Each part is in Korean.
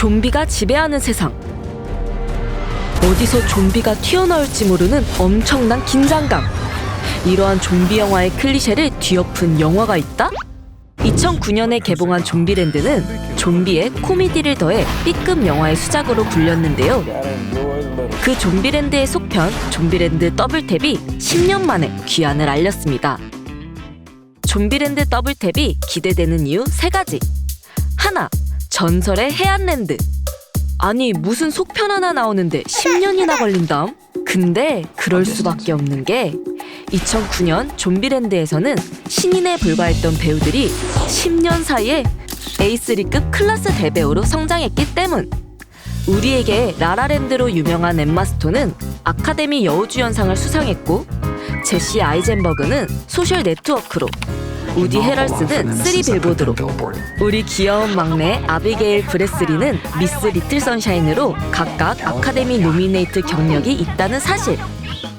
좀비가 지배하는 세상. 어디서 좀비가 튀어나올지 모르는 엄청난 긴장감. 이러한 좀비 영화의 클리셰를 뒤엎은 영화가 있다? 2009년에 개봉한 좀비랜드는 좀비의 코미디를 더해 B급 영화의 수작으로 불렸는데요. 그 좀비랜드의 속편 좀비랜드 더블탭이 10년 만에 귀환을 알렸습니다. 좀비랜드 더블탭이 기대되는 이유 세 가지. 하나, 전설의 해안랜드. 아니 무슨 속편 하나 나오는데 10년이나 걸린다음? 근데 그럴 수밖에 없는 게 2009년 좀비랜드에서는 신인에 불과했던 배우들이 10년 사이에 A3급 클래스 대배우로 성장했기 때문. 우리에게 라라랜드로 유명한 엠마 스톤은 아카데미 여우주연상을 수상했고 제시 아이젠버그는 소셜 네트워크로 우디 헤럴스는 쓰리 빌보드로 우리 귀여운 막내 아비게일 브레스리는 미스 리틀 선샤인으로 각각 아카데미 노미네이트 경력이 있다는 사실.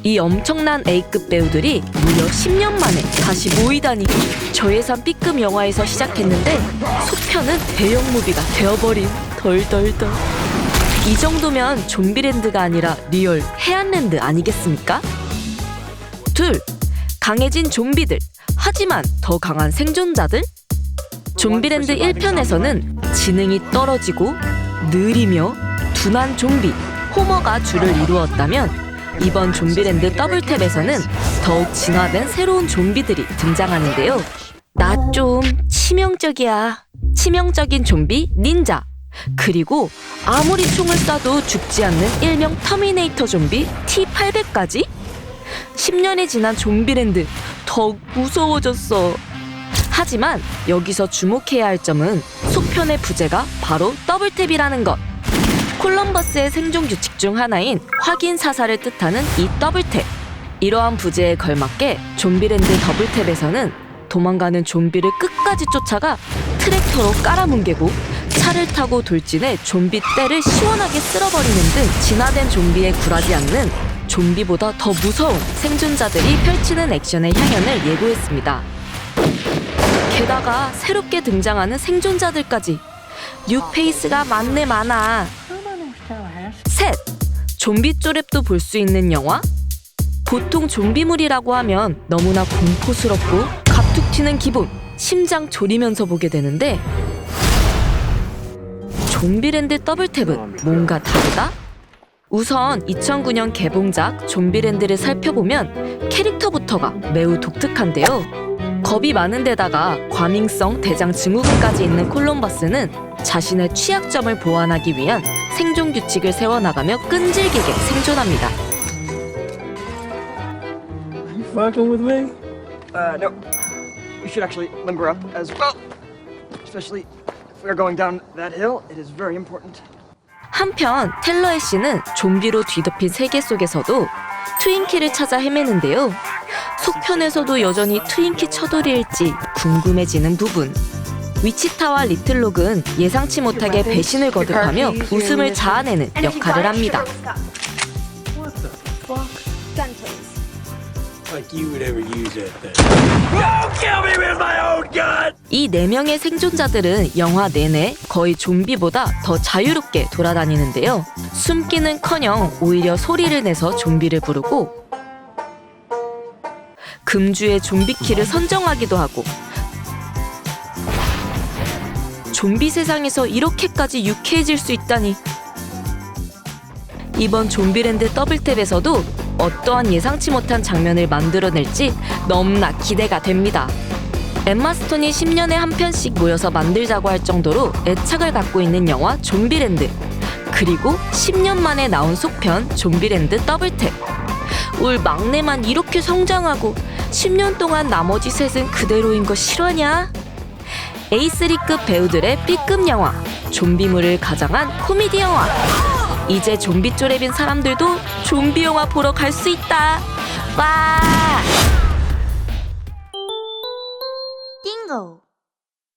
이 엄청난 A급 배우들이 무려 10년 만에 다시 모이다니 저예산 B급 영화에서 시작했는데 속편은 대형 무비가 되어버린 덜덜덜 이 정도면 좀비랜드가 아니라 리얼 해안랜드 아니겠습니까? 둘 강해진 좀비들 하지만 더 강한 생존자들? 좀비랜드 1편에서는 지능이 떨어지고 느리며 둔한 좀비 호머가 주를 이루었다면 이번 좀비랜드 더블탭에서는 더욱 진화된 새로운 좀비들이 등장하는데요. 나 좀 치명적이야. 치명적인 좀비 닌자. 그리고 아무리 총을 쏴도 죽지 않는 일명 터미네이터 좀비 T800까지? 10년이 지난 좀비랜드 더욱 무서워졌어. 하지만 여기서 주목해야 할 점은 속편의 부제가 바로 더블탭이라는 것. 콜럼버스의 생존 규칙 중 하나인 확인 사살을 뜻하는 이 더블탭. 이러한 부제에 걸맞게 좀비랜드 더블탭에서는 도망가는 좀비를 끝까지 쫓아가 트랙터로 깔아뭉개고 차를 타고 돌진해 좀비 떼를 시원하게 쓸어버리는 등 진화된 좀비에 굴하지 않는 좀비보다 더 무서운 생존자들이 펼치는 액션의 향연을 예고했습니다. 게다가 새롭게 등장하는 생존자들까지 뉴페이스가 많네 많아. 셋! 좀비 쪼랩도 볼 수 있는 영화? 보통 좀비물이라고 하면 너무나 공포스럽고 갑툭 튀는 기분, 심장 졸이면서 보게 되는데 좀비랜드 더블탭은 뭔가 다르다? 우선 2009년 개봉작 좀비랜드를 살펴보면 캐릭터부터가 매우 독특한데요. 겁이 많은 데다가 과민성 대장 증후군까지 있는 콜럼버스는 자신의 취약점을 보완하기 위한 생존 규칙을 세워나가며 끈질기게 생존합니다. fucking with me? Uh, no. You should actually limber up as well. Especially if we are going down that hill, it is very important. 한편 텔러 애쉬는 좀비로 뒤덮인 세계 속에서도 트윈키를 찾아 헤매는데요. 속편에서도 여전히 트윈키 처돌이일지 궁금해지는 부분. 위치타와 리틀록은 예상치 못하게 배신을 거듭하며 웃음을 자아내는 역할을 합니다. Like you would ever use that thing. Don't kill me with my own gun! 이네 명의 생존자들은 영화 내내 거의 좀비보다 더 자유롭게 돌아다니는데요. 숨기는 커녕 오히려 소리를 내서 좀비를 부르고 금주의 좀비 키를 선정하기도 하고 좀비 세상에서 이렇게까지 유쾌해질 수 있다니 이번 좀비랜드 더블탭에서도 어떠한 예상치 못한 장면을 만들어낼지 너무나 기대가 됩니다. 엠마 스톤이 10년에 한 편씩 모여서 만들자고 할 정도로 애착을 갖고 있는 영화 좀비랜드. 그리고 10년 만에 나온 속편 좀비랜드 더블탭. 올 막내만 이렇게 성장하고 10년 동안 나머지 셋은 그대로인 거 실화냐? A3급 배우들의 B급 영화, 좀비물을 가장한 코미디 영화. 이제 좀비 쪼렙인 사람들도 좀비 영화 보러 갈 수 있다. 와!